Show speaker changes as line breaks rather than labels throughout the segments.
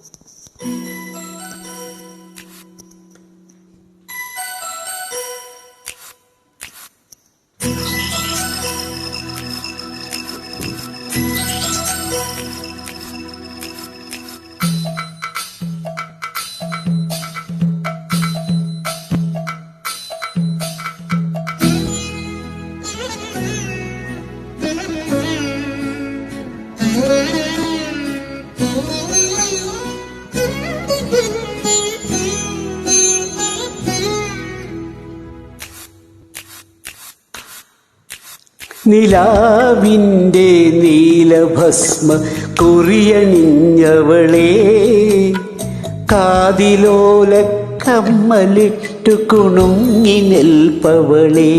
Thank you. നിലാവിന്റെ നീലഭസ്മ കുറിയണിഞ്ഞവളെ കാതിലോല കമ്മലിട്ടു കുണുങ്ങി നിൽപ്പവളെ.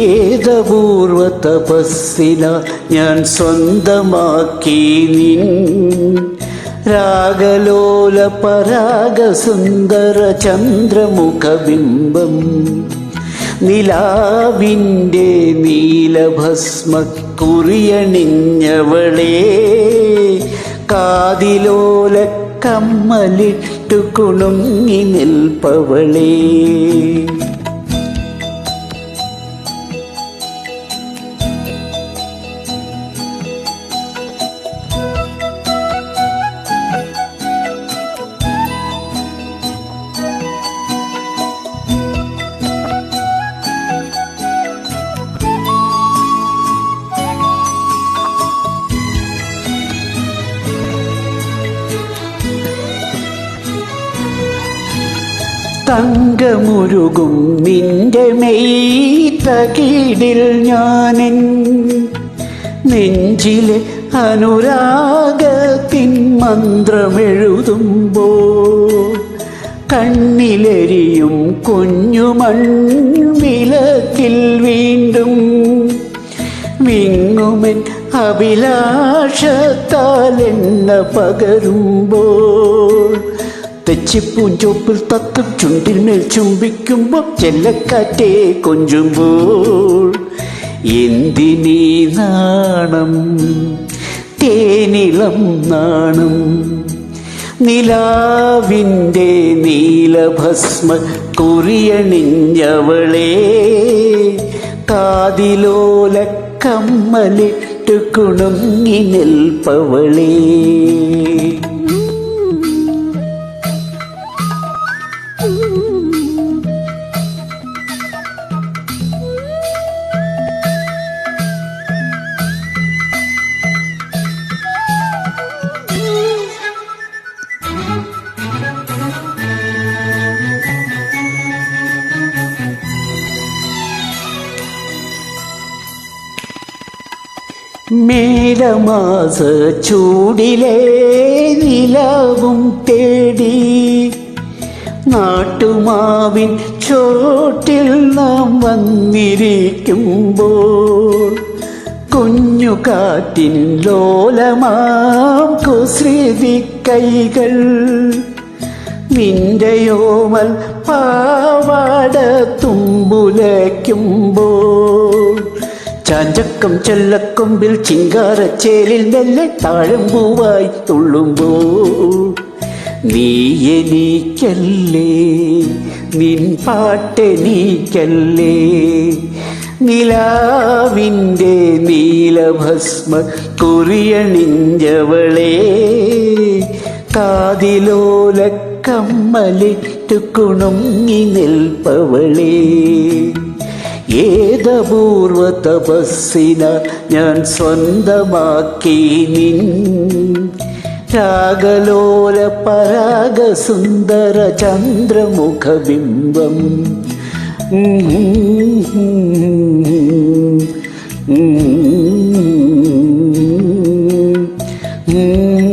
ഏതപൂർവ തപസ്സിന ഞാൻ സ്വന്തമാക്കി നിൻ രാഗലോല പരാഗസുന്ദര ചന്ദ്രമുഖബിംബം നിലാവിന്റെ നീലഭസ്മ കുറിയണിഞ്ഞവളേ കാതിലോല കമ്മലിട്ടു കുണുങ്ങി നിൽപ്പവളേ. തങ്കമുരുകും നിന്റെ മെയ്ത്ത കീടിൽ ഞാനെൻ. നെഞ്ചിലെ അനുരാഗത്തിൻ മന്ത്രമെഴുതുമ്പോ കണ്ണിലെരിയും കുഞ്ഞുമൺ വിളക്കിൽ വീണ്ടും. വിങ്ങുമൻ അഭിലാഷത്താൽ എന്ന പകരുമ്പോൾ തെച്ചിപ്പൂഞ്ചോപ്പിൽ തത്തും ചുണ്ടിന്മേൽ ചുംബിക്കുമ്പോൾ ചെല്ലക്കാറ്റേ കൊഞ്ചുമ്പോൾ. എന്തിനീ നാണം? തേനിളം നാണം. നിലാവിന്റെ നീലഭസ്മ കുറിയണിഞ്ഞവളെ. കാതിലോല കമ്മലിട്ട് കുണുങ്ങി നിൽപ്പവളേ. മേലമാസ ചൂടിലെ നിലാവും തേടി നാട്ടുമാവിൻ ചോട്ടിൽ നാം വന്നിരിക്കുമ്പോൾ കുഞ്ഞു കാറ്റിൻ ലോലമാം കുസൃതി കൈകൾ. നിന്റെയോമൽ പാവാട തുമ്പുലയ്ക്കുമ്പോൾ. ചാഞ്ചക്കം ചെല്ലക്കൊമ്പിൽ ചിങ്കാരച്ചേലിൽ മെല്ലെ താഴമ്പൂവായി തുള്ളുമ്പോൾ. നീ എനിക്കല്ലേ നിൻ പാട്ടെനിക്കല്ലേ നിലാവിന്റെ നീലഭസ്മ കുറിയണിഞ്ഞവളെ കാതിലോല കമ്മലിട്ടു കുണുങ്ങി നിൽപ്പവളേ. ഏതപൂർവ തപസ്സിന ഞാൻ സ്വന്തമാക്കി നിൻ രാഗലോല പരാഗസുന്ദര ചന്ദ്രമുഖബിംബം Mm-hmm. mm-hmm. mm-hmm. mm-hmm.